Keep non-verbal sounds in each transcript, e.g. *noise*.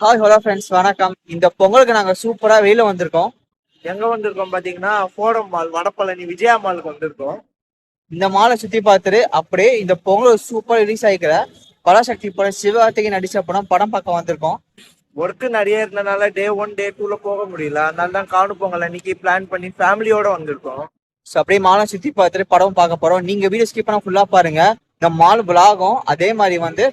Hi hello friends வணக்கம். இந்த பொங்கலுக்கு நாங்க சூப்பரா வெளியில வந்திருக்கோம். எங்க வந்திருக்கோம் பாத்தீங்கன்னா ஃபோரம் மால் வடபழனி விஜயா மாலுக்கு வந்திருக்கோம். இந்த மாலை சுத்தி பார்த்துட்டு அப்படியே இந்த பொங்கல் சூப்பரா ரிலீஸ் ஆகிக்கிற பராசக்தி படம் சிவகார்த்திகை நடிச்ச படம் படம் பார்க்க வந்திருக்கோம். ஒர்க்கு நிறைய இருந்தனால டே ஒன் டே டூல போக முடியல. அதனால தான் காணு பொங்கல் அன்னைக்கு பிளான் பண்ணி ஃபேமிலியோட வந்திருக்கோம். ஸோ அப்படியே மாலை சுத்தி பார்த்துட்டு படம் பார்க்க போறோம். நீங்க வீடியோ ஸ்கிப் பண்ண ஃபுல்லா பாருங்க. இந்த மால் விலாகும் அதே மாதிரி வந்து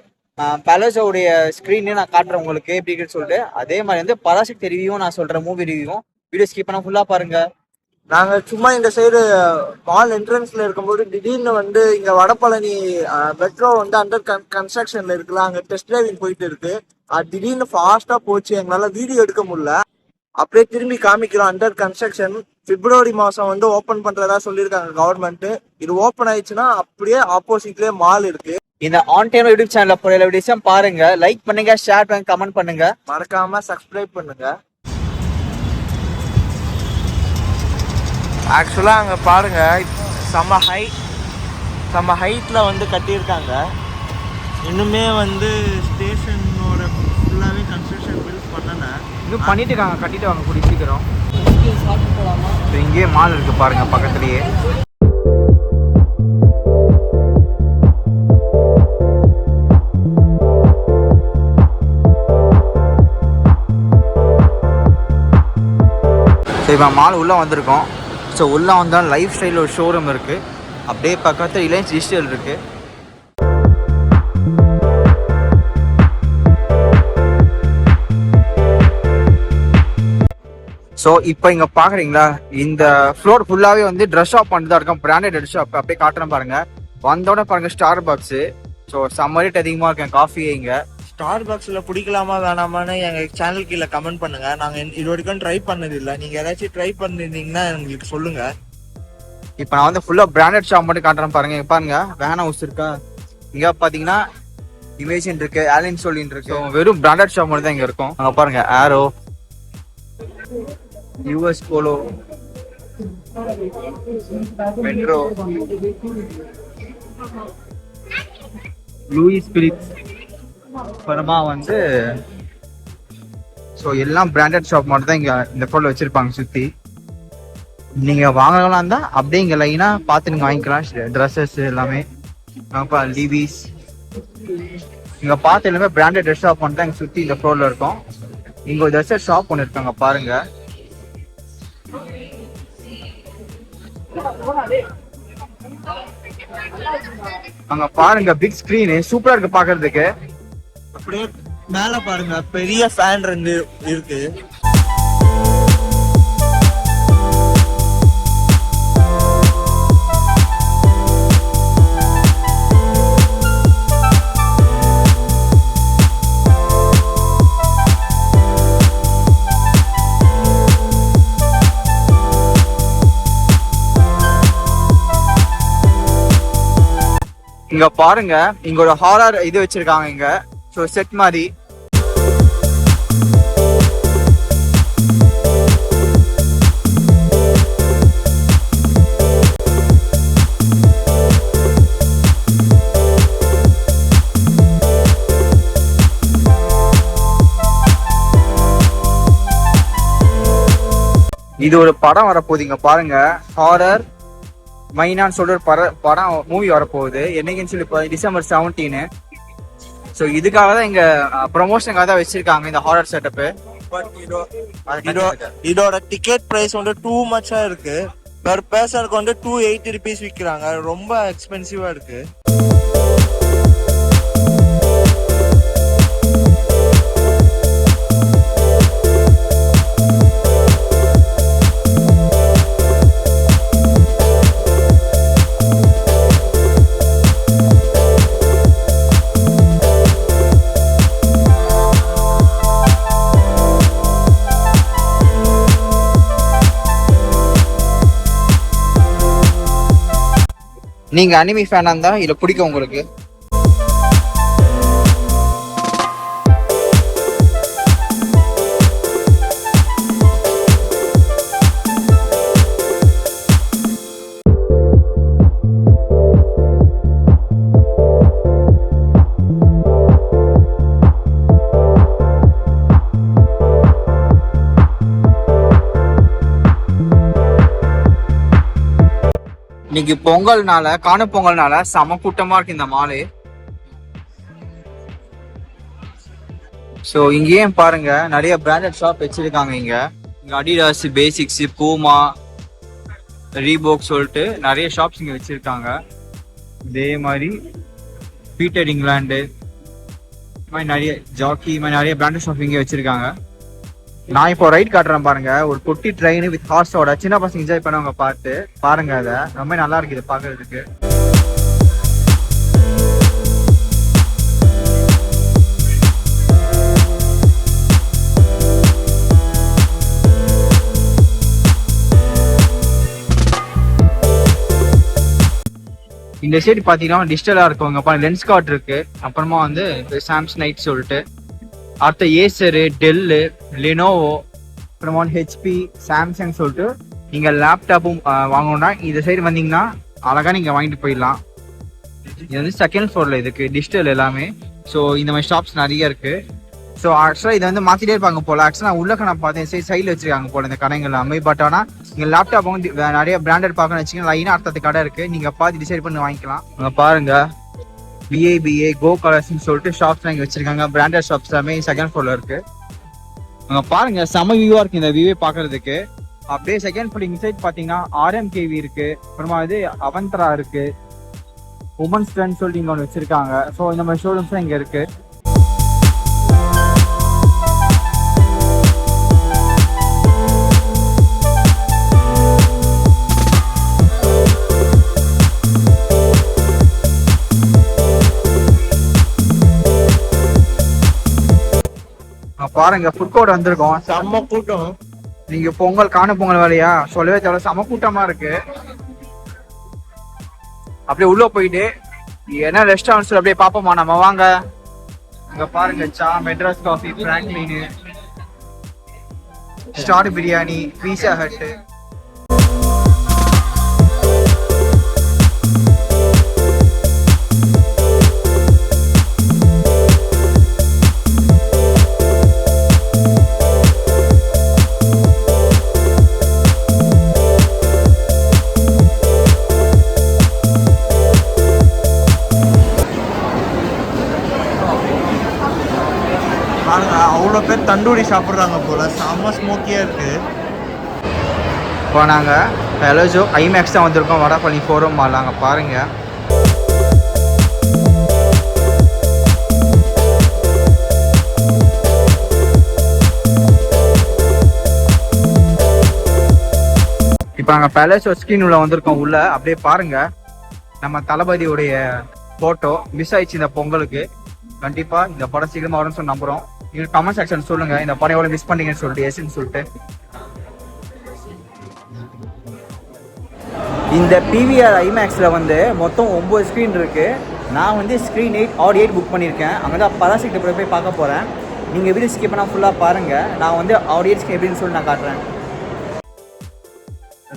பேலஸோடைய ஸ்க்ரீனே நான் காட்டுறேன் உங்களுக்கு எப்படி இருக்குன்னு சொல்லிட்டு. அதே மாதிரி வந்து பராசக்தி ரிவியூவும் நான் சொல்கிறேன் மூவி ரிவியூவும் வீடியோ ஸ்கிப் பண்ண ஃபுல்லா பாருங்க. நாங்க சும்மா இந்த சைடு மால் என்ட்ரன்ஸ்ல இருக்கும்போது திடீர்னு வந்து இங்க வடபழனி மெட்ரோ வந்து அண்டர் கன்ஸ்ட்ரக்ஷன்ல இருக்குல்ல அங்க டெஸ்ட் டிரைவிங் போயிட்டு இருக்கு. அது திடீர்னு ஃபாஸ்டா போச்சு எங்களால வீடியோ எடுக்க முடியல. அப்படியே திரும்பி காமிக்கிறோம் அண்டர் கன்ஸ்ட்ரக்ஷன் பிப்ரவரி மாசம் வந்து ஓபன் பண்றதா சொல்லியிருக்காங்க கவர்மெண்ட் இது ஓபன் ஆயிடுச்சுன்னா அப்படியே ஆப்போசிட்லயே மால் இருக்கு. இந்த ஆன் டைம் யூடியூப் சேனல்ல போற எல்லா வீடியோஸும் பாருங்க. லைக் பண்ணுங்க ஷேர் பண்ணுங்க கமெண்ட் பண்ணுங்க. மறக்காம சப்ஸ்கிரைப் பண்ணுங்க. ஆக்சுவலாக அங்கே பாருங்க செம்ம ஹை செம்ம ஹைட்டில் வந்து கட்டியிருக்காங்க. இன்னுமே வந்து ஸ்டேஷனோட ஃபுல்லாகவே கன்ஸ்ட்ரக்ஷன் பில்ட் பண்ணல. இன்னும் பண்ணிட்டு இருக்காங்க கட்டிட்டு வாங்க கூடிய சீக்கிரம். இங்கேயே மால் இருக்கு பாருங்க பக்கத்துலயே. இப்போ மால் உள்ளே வந்திருக்கோம் ஸோ உள்ளே வந்தால் லைஃப் ஸ்டைல் ஒரு ஷோரூம் இருக்குது அப்படியே பக்கத்தில் ரிலையன்ஸ் டிஜிட்டல் இருக்குது ஸோ இப்போ இங்கே பார்க்குறீங்களா இந்த ஃப்ளோர் ஃபுல்லாகவே வந்து ட்ரெஸ் ஷாப் பண்ணிட்டு தான் இருக்கும் பிராண்டட் ட்ரெஸ் ஷாப் அப்படியே காட்டுறேன் பாருங்கள் வந்தோடனே பாருங்கள் ஸ்டார் பாக்ஸு ஸோ செம்ம ரேட் அதிகமாக இருக்கேன். காஃபி இங்கே. ஸ்டார் பாக்ஸில் பிடிக்கலாமா வேணாமான்னு எங்கள் சேனல் கீழே கமெண்ட் பண்ணுங்க. நாங்கள் இது வரைக்கும் ட்ரை பண்ணது இல்லை நீங்கள் ஏதாச்சும் ட்ரை பண்ணிருந்தீங்கன்னா எங்களுக்கு சொல்லுங்க. இப்போ நான் வந்து ஃபுல்லாக பிராண்டட் ஷாப் மட்டும் காட்டுறேன் பாருங்க. பாருங்க. வேன் ஹவுஸ் இருக்கா? இங்கே பார்த்தீங்கன்னா இமேஜின் இருக்கு ஆலின் சோலின் இருக்கு. வெறும் பிராண்டட் ஷாப் மட்டும் தான் இங்கே இருக்கும். அங்கே பாருங்க Arrow US Polo Metro Louis Philips அப்புறமா வந்து ஸோ எல்லாம் பிராண்டட் ஷாப் மட்டும் தான் இங்கே இந்த ஃபோனில் வச்சிருப்பாங்க சுற்றி நீங்கள் வாங்கலாம் இருந்தால் அப்படியே இங்கே லைனாக பார்த்து நீங்கள் வாங்கிக்கலாம். ட்ரெஸ்ஸஸ் எல்லாமே. அப்பா லிவிஸ் இங்கே பார்த்து எல்லாமே பிராண்டட் ட்ரெஸ் ஷாப் பண்ணிட்டு இங்கே சுற்றி இந்த ஃப்ளோரில் இருக்கும். இங்கே ஒரு ட்ரெஸ் ஷாப் ஒன்று இருக்காங்க பாருங்க. அங்க பாருங்க பிக் ஸ்கிரீன் சூப்பரா இருக்கு பாக்குறதுக்கு அப்படியே மேல பாருங்க பெரிய ஃபேன் ரெண்டு இருக்கு. இங்க பாருங்க இங்க ஒரு ஹாரர் இது வச்சிருக்காங்க இங்க. ஸோ செட் மாதிரி இது ஒரு படம் வரப்போகுது. பாருங்க. ஹாரர் மைனான்னு சொல்ற ஒரு பட படம் மூவி வரப்போகுது. என்னைக்குன்னு சொல்லி டிசம்பர் செவன்டீனு ஸோ இதுக்காக தான் இங்க ப்ரொமோஷனுக்காக தான் வச்சிருக்காங்க இந்த ஹாரர் செட்டப்பு இதோட டிக்கெட் பிரைஸ் வந்து டூ மச்சா இருக்கு. பெர் பர்சனுக்கு வந்து டூ எயிட்டி ருபீஸ் விற்கிறாங்க ரொம்ப எக்ஸ்பென்சிவா இருக்கு. நீங்க அனிமி ஃபேனா இருந்தா இல்ல பிடிக்கும் உங்களுக்கு. இன்னைக்கு பொங்கல்னால காணும் பொங்கல்னால செம கூட்டமா இருக்கு இந்த மாலு. ஸோ இங்கேயும் பாருங்க நிறைய பிராண்டட் ஷாப் வச்சிருக்காங்க இங்க. இங்க அடிடாஸ் பேசிக்ஸ் பூமா ரீபோக் சொல்லிட்டு நிறைய ஷாப்ஸ் இங்க வச்சிருக்காங்க. இதே மாதிரி பீட்டர் இங்கிலாண்டு இந்த மாதிரி நிறைய ஜாக்கி இந்த மாதிரி நிறைய பிராண்டட் ஷாப் இங்கே வச்சிருக்காங்க. நான் இப்போ ரைட் காட்டுறேன் பாருங்க. ஒரு குட்டி ட்ரெயின் வித் ஹார்ஸோட சின்ன பசங்க என்ஜாய் பண்ணவங்க பார்த்து. பாருங்க அதை. ரொம்ப நல்லா இருக்கு இது பாக்குறதுக்கு இந்த சைடு பாத்தீங்கன்னா டிஜிட்டலா இருக்கவங்க லென்ஸ் கார்ட் இருக்கு. அப்புறமா வந்து சாம்சங் நைட் சொல்லிட்டு. அடுத்த ஏசரு டெல்லு லெனோவோ அப்புறமா ஹெச்பி சாம்சங் சொல்லிட்டு நீங்கள் லேப்டாப்பும் வாங்கணும்னா இந்த சைடு வந்தீங்கன்னா அழகாக நீங்கள் வாங்கிட்டு போயிடலாம். இது வந்து செகண்ட் ஃபோரில் இதுக்கு டிஜிட்டல் எல்லாமே. ஸோ இந்த மாதிரி ஷாப்ஸ் நிறைய இருக்குது ஸோ ஆக்சுவலாக இதை வந்து மாத்திட்டே இருப்பாங்க போல். ஆக்சுவலாக நான் உள்ளக்க நான் பார்த்தேன் சரி சைடில் வச்சிருக்காங்க போல் இந்த கடைகள் எல்லாமே. பட் ஆனால் நீங்கள் லேப்டாப் வந்து நிறைய பிராண்டட் பார்க்கணும்னு வச்சுக்கோங்க லைனாக அடுத்த கடை இருக்குது நீங்கள் பார்த்து டிசைட் பண்ணி வாங்கிக்கலாம். பாருங்கள் பிஏபிஏ கோ கலர்ஸ்னு சொல்லிட்டு ஷாப்ஸ் இங்கே வச்சிருக்காங்க. பிராண்டட் ஷாப்ஸ் எல்லாமே செகண்ட் ஃப்ளோர்ல இருக்கு. அங்க பாருங்க செம வியூவா இருக்கு இந்த வியூவே பாக்குறதுக்கு. அப்படியே செகண்ட் ஃபுல் இன்சைட் பாத்தீங்கன்னா ஆர்எம்கேவி இருக்கு. அப்புறமா இது அவந்தரா இருக்கு. உமன்ஸ் ட்ரெண்ட் சொல்லிட்டு இங்க ஒன்று வச்சிருக்காங்க. ஸோ இந்த மாதிரி ஷோரூம்ஸ் இங்க இருக்கு. பாருங்க ஃபுட் கோர்ட் வந்திருக்கோம். செம்ம கூட்டம். நீங்க பொங்கல் காண பொங்கல் வேலையா? சொல்லவே தேவை செம கூட்டமா இருக்கு. அப்படியே உள்ள போயிட்டு என்ன ரெஸ்டாரண்ட்ஸ் அப்படியே பாப்போமா நம்ம வாங்க. இங்க பாருங்க சா Madras coffee Franklin. Star biryani Pizza Hut tandoori சாப்பிட்றாங்க போல். செம்ம ஸ்மோக்கியாக இருக்குது இப்போ நாங்கள் பெலஜோ ஐமேக்ஸ் தான் வந்திருக்கோம். வடபழனி ஃபோரம் மாலாங்க பாருங்கள் இப்போ நாங்கள் பேலஸ் ஸ்கிரீன் உள்ள வந்திருக்கோம். உள்ள அப்படியே பாருங்க. நம்ம தளபதியுடைய போட்டோ மிஸ் ஆயிடுச்சு இந்த பொங்கலுக்கு. கண்டிப்பாக இந்த படம் சீக்கிரமாக வரும்னு சொல்லி நம்புறோம். நீங்க கமெண்ட் செக்ஷன் சொல்லுங்க. இந்த படம் எவ்வளவு மிஸ் பண்ணீங்கன்னு சொல்லிட்டு எஸ்ன்னு சொல்லிட்டு. இந்த பிவிஆர் ஐமேக்ஸில் வந்து மொத்தம் ஒம்பது ஸ்க்ரீன் இருக்குது நான் வந்து screen eight audi eight book பண்ணியிருக்கேன். அங்கே தான் பராசிக்கிட்ட போய் போய் பார்க்க போகிறேன் நீங்கள் வீடியோ ஸ்கிப் பண்ணால் ஃபுல்லாக பாருங்கள் நான் வந்து ஆடி எயிட் எப்படின்னு சொல்லி நான் காட்டுறேன்.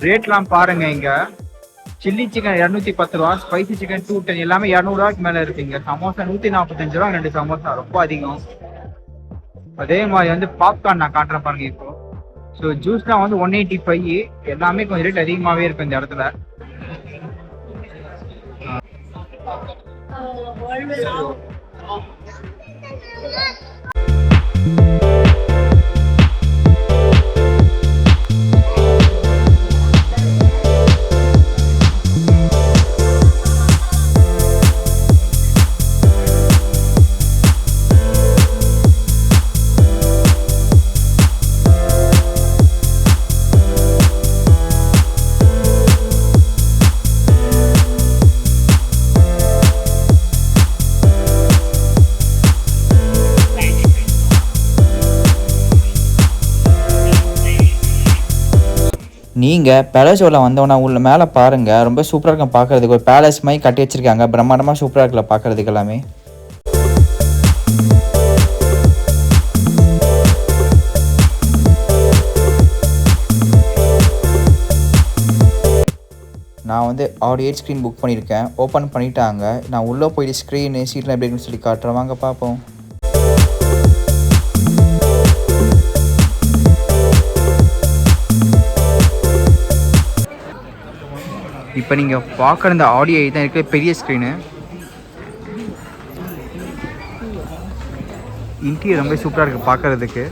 ரேட்லாம் பாருங்க இங்க. சில்லி சிக்கன் இரநூத்தி பத்து ரூபா ஸ்பைசி சிக்கன் டூ டென் எல்லாமே இரநூறுவாய்க்கு மேல இருக்குங்க சமோசா நூத்தி நாற்பத்தஞ்சு ரூபா ரெண்டு சமோசா ரொம்ப அதிகம். அதே மாதிரி வந்து பாப்கார்ன் நான் காட்டுறேன் பாருங்க இப்போ. ஸோ ஜூஸ்லாம் வந்து ஒன் எயிட்டி ஃபைவ் எல்லாமே கொஞ்சம் ரேட் அதிகமாகவே இருக்கும் இந்த இடத்துல. நீங்கள் பேலஸோவில் வந்தோன்னா உள்ள மேலே பாருங்கள் ரொம்ப சூப்பராக இருக்கும் பார்க்குறதுக்கு. ஒரு பேலஸ் மாதிரி கட்டி வச்சிருக்காங்க. பிரம்மாண்டமாக சூப்பராக இருக்குல்ல பார்க்குறதுக்கு எல்லாமே. நான் வந்து ஆறு எயிட் ஸ்க்ரீன் புக் பண்ணியிருக்கேன். ஓப்பன் பண்ணிட்டாங்க. நான் உள்ளே போயிட்டு ஸ்க்ரீனு சீட்லாம் எப்படி இருக்குன்னு சொல்லி காட்டுறேன். வாங்க பார்ப்போம். இப்போ நீங்கள் பார்க்குற இந்த ஆடியோ தான் இருக்கிற பெரிய ஸ்க்ரீனு இன்டீரியர் ரொம்ப சூப்பராக இருக்குது பார்க்குறதுக்கு.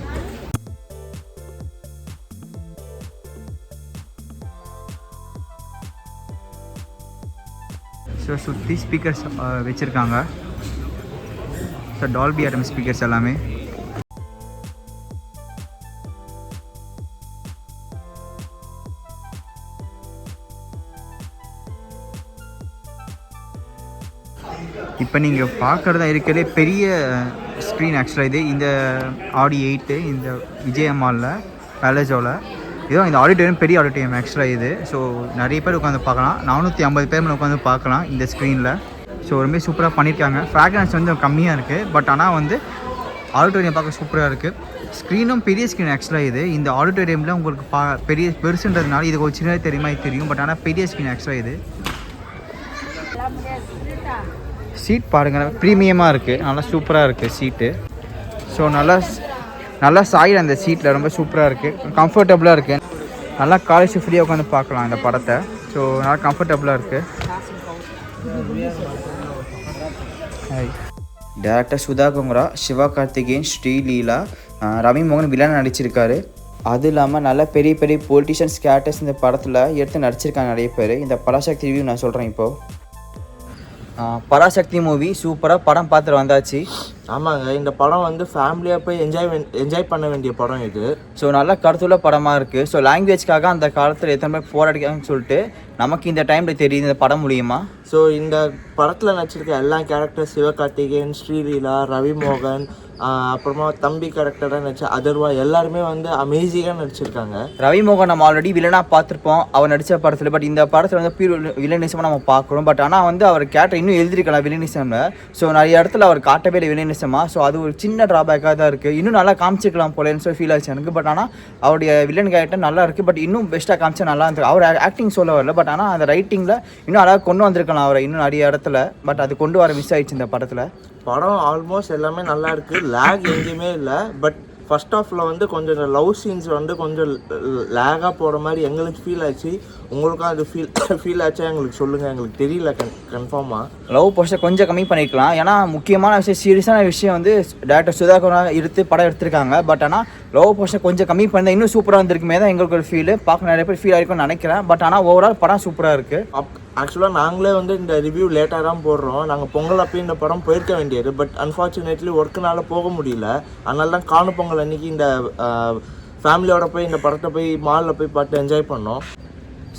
ஸோ சுற்றி ஸ்பீக்கர்ஸ் வச்சுருக்காங்க. ஸோ டால்பி ஐட்டம் ஸ்பீக்கர்ஸ் எல்லாமே. இப்போ நீங்கள் பார்க்குறதா இருக்கிறதே பெரிய ஸ்க்ரீன் ஆக்சுவலாக இது இந்த ஆடி எயிட்டு இந்த விஜய் பேலஜோவில் பேலஸோவில் இதோ இந்த ஆடிட்டோரியம் பெரிய ஆடிட்டோரியம் ஆக்சுவலாக இது. ஸோ நிறைய பேர் உட்காந்து பார்க்கலாம். நானூற்றி ஐம்பது பேர் மேலே உட்காந்து பார்க்கலாம் இந்த ஸ்க்ரீனில் ஸோ ரொம்ப சூப்பராக பண்ணியிருக்காங்க ஃப்ராக்ரன்ஸ் வந்து கம்மியாக இருக்குது பட் ஆனால் வந்து ஆடிட்டோரியம் பார்க்க சூப்பராக இருக்குது ஸ்க்ரீனும் பெரிய ஸ்க்ரீன் ஆக்சுவலாக இது. இந்த ஆடிட்டோரியமில் உங்களுக்கு பா பெரிய பெருசுன்றதுனால இது ஒரு சின்னதாக தெரியுமா இது தெரியும். பட் ஆனால் பெரிய ஸ்க்ரீன் ஆக்சுவலாக இது. சீட் பாருங்கள் ப்ரீமியமாக இருக்குது நல்லா சூப்பராக இருக்குது சீட்டு ஸோ நல்லா நல்லா சாயில் அந்த சீட்டில் ரொம்ப சூப்பராக இருக்குது கம்ஃபர்டபுளாக இருக்குது நல்லா காலேஜ் ஃப்ரீயாக உட்காந்து பார்க்கலாம் இந்த படத்தை. ஸோ நல்லா கம்ஃபர்டபுளாக இருக்குது டேரக்டர் சுதா குங்குரா சிவா கார்த்திகேயன் ஸ்ரீலீலா ரவி மோகன் வில்லன் நடிச்சிருக்காரு. அது இல்லாமல் நல்ல பெரிய பெரிய பொலிட்டிஷியன்ஸ் கேரக்டர்ஸ் இந்த படத்தில் எடுத்து நடிச்சிருக்காங்க நிறைய பேர். இந்த பராசக்தி ரிவ்யூ நான் சொல்கிறேன் இப்போது பராசக்தி மூவி சூப்பராக படம் பார்த்துட்டு வந்தாச்சு. ஆமாங்க இந்த படம் வந்து ஃபேமிலியாக போய் என்ஜாய் என்ஜாய் பண்ண வேண்டிய படம் இது. ஸோ நல்ல கருத்துள்ள படமாக இருக்குது ஸோ லாங்குவேஜ்க்காக அந்த காலத்தில் எத்தனை பேர் போராடிக்காங்கன்னு சொல்லிட்டு நமக்கு இந்த டைமில் தெரியுது. இந்த படம் மூலியமா. ஸோ இந்த படத்தில் நடிச்சிருக்க எல்லா கேரக்டர் சிவகார்த்திகேயன் ஸ்ரீலீலா ரவி மோகன் ஆஹ் அப்புறமா தம்பி கேரக்டராக நடிச்ச அதர்வா எல்லாருமே வந்து அமேசிங்காக நடிச்சிருக்காங்க. ரவி மோகன் நம்ம ஆல்ரெடி வில்லனாக பார்த்துருப்போம். அவர் நடித்த படத்தில் பட் இந்த படத்தில் வந்து பியூர் வில்லனிசமாக நம்ம பார்க்குறோம். பட் ஆனால் வந்து அவர் கேரக்டர் இன்னும் எழுதிருக்கலாம் வில்லனிசமில் ஸோ நிறைய இடத்துல அவர் காட்டவே இல்லை வில்லனிசமாக ஸோ அது ஒரு சின்ன ட்ராபேக்காக தான் இருக்குது இன்னும் நல்லா காமிச்சிக்கலாம் போலேன்னு சொல்லி ஃபீல் ஆச்சு எனக்கு. பட் ஆனால் அவருடைய வில்லன் கேரக்டர் நல்லா இருக்குது பட் இன்னும் பெஸ்ட்டாக காமிச்சா நல்லா இருந்துருக்கு. அவர் ஆக்டிங் சொல்ல வரல. பட் ஆனால் அந்த ரைட்டிங்கில் இன்னும் அழகாக கொண்டு வந்திருக்கலாம் அவரை இன்னும் நிறைய இடத்துல. பட் அது கொண்டு வர மிஸ் ஆயிடுச்சு இந்த படத்தில். படம் ஆல்மோஸ்ட் எல்லாமே நல்லா இருக்குது லேக் எங்கேயுமே இல்லை. பட் ஃபர்ஸ்ட் ஹாஃபில் வந்து கொஞ்சம் லவ் சீன்ஸ் வந்து கொஞ்சம் லேகாக போகிற மாதிரி எங்களுக்கு ஃபீல் ஆச்சு. உங்களுக்கும் அது ஃபீல் ஃபீல் *coughs* ஆச்சா எங்களுக்கு சொல்லுங்கள் எங்களுக்கு தெரியல கன் கன்ஃபார்மாக லவ் போஸ்டர் கொஞ்சம் கம்மி பண்ணிக்கலாம். ஏன்னா முக்கியமான விஷயம் சீரியஸான விஷயம் வந்து டேரக்டர் சுதாகரா எடுத்து படம் எடுத்திருக்காங்க. பட் ஆனால் லவ் போஸ்டர் கொஞ்சம் கம்மி பண்ணி இன்னும் சூப்பராக இருந்திருக்குமே தான் எங்களுக்கு ஒரு ஃபீல் பார்க்க நிறைய பேர் ஃபீல் ஆயிருக்கும்னு நினைக்கிறேன். பட் ஆனால் ஓவரால் படம் சூப்பராக இருக்குது அப் ஆக்சுவலாக நாங்களே வந்து இந்த ரிவ்யூ லேட்டாக தான் போடுறோம். நாங்கள் பொங்கல் அப்பயும் இந்த படம் போயிருக்க வேண்டியது. பட் அன்ஃபார்ச்சுனேட்லி ஒர்க்குனால போக முடியல. அதனால தான் காணும் பொங்கல் அன்னைக்கு இந்த ஃபேமிலியோட போய் இந்த படத்தை போய் மாலில் போய் பார்த்து என்ஜாய் பண்ணோம்.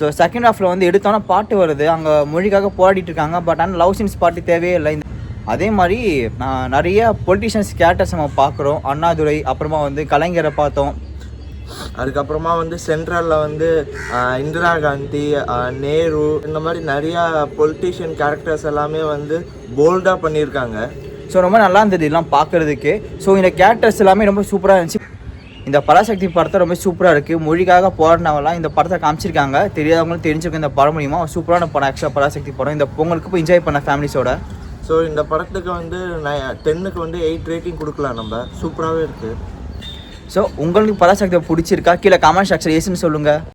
ஸோ செகண்ட் ஹாஃபில் வந்து எடுத்தோன்னா பாட்டு வருது. அங்கே மொழிக்காக போராடிட்டு இருக்காங்க. பட் ஆனால் லவ் சீன்ஸ் பாட்டு தேவையே இல்லை. இந்த அதே மாதிரி நான் நிறைய பொலிட்டிஷியன்ஸ் கேரக்டர்ஸ் நம்ம பார்க்குறோம். அண்ணாதுரை அப்புறமா வந்து கலைஞரை பார்த்தோம். அதுக்கப்புறமா வந்து சென்ட்ரலில் வந்து இந்திரா காந்தி நேரு இந்த மாதிரி நிறையா பொலிட்டீஷியன் கேரக்டர்ஸ் எல்லாமே வந்து போல்டாக பண்ணியிருக்காங்க. ஸோ ரொம்ப நல்லா இருந்தது இதெல்லாம் பார்க்குறதுக்கு. ஸோ இந்த கேரக்டர்ஸ் எல்லாமே ரொம்ப சூப்பராக இருந்துச்சு. இந்த பராசக்தி படத்தை ரொம்ப சூப்பராக இருக்குது மொழிக்காக போராடினவெல்லாம் இந்த படத்தை காமிச்சிருக்காங்க. தெரியாதவங்களும் தெரிஞ்சுக்க இந்த படம் மூலியமா ஒரு சூப்பரான படம் ஆக்சுவலாக பராசக்தி படம். இந்த பொங்கலுக்கு போய் என்ஜாய் பண்ண ஃபேமிலிஸோட ஸோ இந்த படத்துக்கு வந்து டென்னுக்கு வந்து எயிட் ரேட்டிங் கொடுக்கலாம் நம்ம. சூப்பராகவே இருக்குது ஸோ உங்களுக்கு பதாசக்தி பிடிச்சிருக்கா? கீழே கமெண்ட் செக்ஷன் ஏசுன்னு சொல்லுங்கள்